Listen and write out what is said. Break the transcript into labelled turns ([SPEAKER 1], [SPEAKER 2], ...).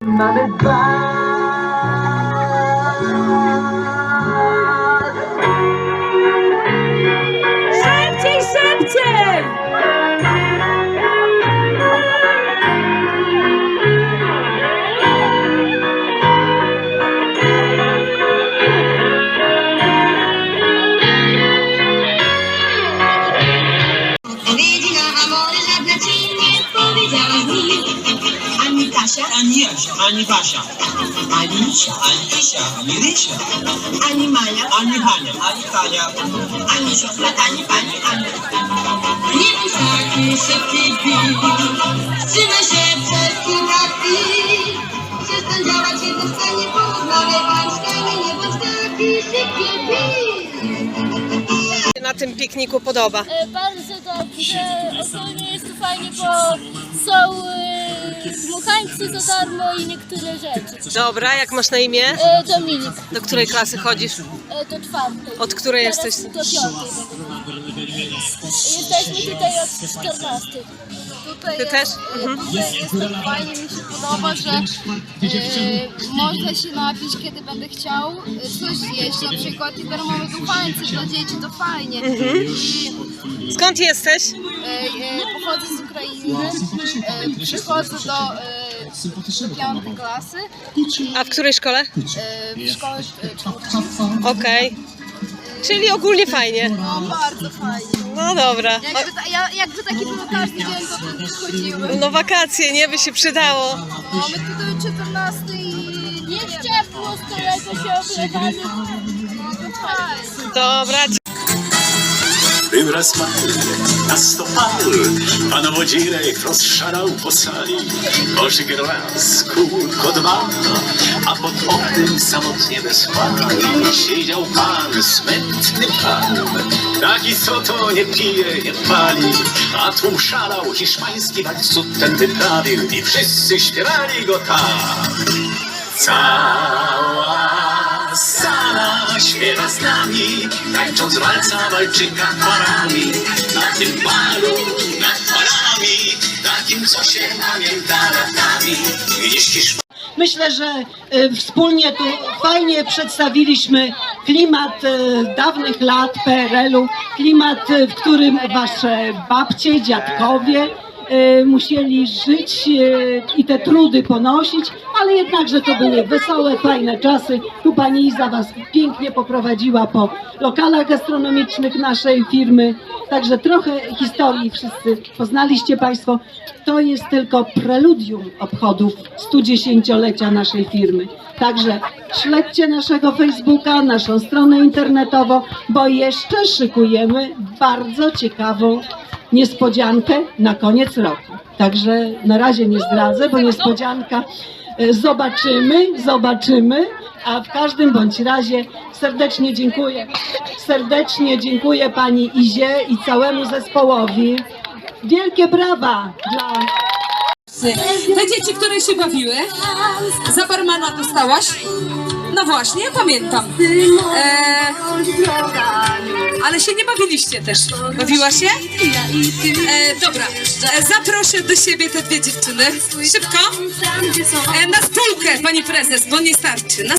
[SPEAKER 1] Mother. bye. Маша. Конечно, Аниваша. Алиша. Алиша. Лириша. Анималя. Аниманя. Аникаля. Аниша. Аниманя. Аниманя. Не писать, а
[SPEAKER 2] не tym pikniku podoba.
[SPEAKER 3] E, Bardzo dobrze, ogólnie jest tu fajnie, bo są e, dmuchańcy za darmo i niektóre rzeczy.
[SPEAKER 2] Dobra, jak masz na imię?
[SPEAKER 3] E, Dominik,
[SPEAKER 2] Do której klasy chodzisz?
[SPEAKER 3] do czwartej.
[SPEAKER 2] Od której
[SPEAKER 3] Teraz
[SPEAKER 2] jesteś?
[SPEAKER 3] do piątej. Jesteśmy tutaj od 14.
[SPEAKER 4] Tutaj
[SPEAKER 2] Ty
[SPEAKER 4] jest,
[SPEAKER 2] też? Mhm.
[SPEAKER 4] Tutaj jest tak fajnie, mi się podoba, że e, można się napić, kiedy będę chciał e, coś na przykład i darmowe duchańce dla dzieci, to fajnie.
[SPEAKER 2] Mhm. Skąd jesteś?
[SPEAKER 4] e, e, pochodzę z Ukrainy, e, przychodzę do, do piątej klasy
[SPEAKER 2] A w której szkole?
[SPEAKER 4] w szkole czwartej.
[SPEAKER 2] Okej. Czyli ogólnie fajnie.
[SPEAKER 4] No bardzo fajnie.
[SPEAKER 2] No dobra.
[SPEAKER 4] Jakby, ta, ja, jakby taki był każdy dzień, to chodzimy.
[SPEAKER 2] No wakacje, nie? By się przydało.
[SPEAKER 4] No my tutaj od 14 i
[SPEAKER 3] Jest ciepło, z którego się oblewamy.
[SPEAKER 4] no to fajnie.
[SPEAKER 2] Dobra,
[SPEAKER 5] Był raz mały, na stopal, pan Wodzirek rozszarał po sali. Koszyk raz, kółko dwa, a pod oknem samotnie bez siedział pan, smętny pan. Taki co to nie pije, nie pali, a tłum szalał, hiszpański walcud ten wyprawił i wszyscy śpiewali go tak. Cała sala śpiewa z nami, tańcząc walca walczyka parami. Na tym balu nad falami, takim co się pamięta latami. Widzisz Hiszpanię.
[SPEAKER 6] Myślę, że e, wspólnie tu fajnie przedstawiliśmy klimat e, dawnych lat PRL-u, klimat, e, w którym wasze babcie, dziadkowie musieli żyć e, i te trudy ponosić, ale jednakże to były wesołe, fajne czasy. Tu pani Iza was pięknie poprowadziła po lokalach gastronomicznych naszej firmy, także trochę historii wszyscy poznaliście państwo. To jest tylko preludium obchodów 110-lecia naszej firmy. Także śledźcie naszego Facebooka, naszą stronę internetową, bo jeszcze szykujemy bardzo ciekawą niespodziankę na koniec roku. Także na razie nie zdradzę, bo niespodzianka e, zobaczymy, zobaczymy, a w każdym bądź razie serdecznie dziękuję. Serdecznie dziękuję pani Izie i całemu zespołowi. Wielkie brawa dla
[SPEAKER 7] Te dzieci, które się bawiły, za barmana dostałaś? No właśnie, pamiętam. E, ale się nie bawiliście też. Bawiła się? E, dobra, e, zaproszę do siebie te dwie dziewczyny. Szybko. E, na spółkę, pani prezes, bo nie starczy.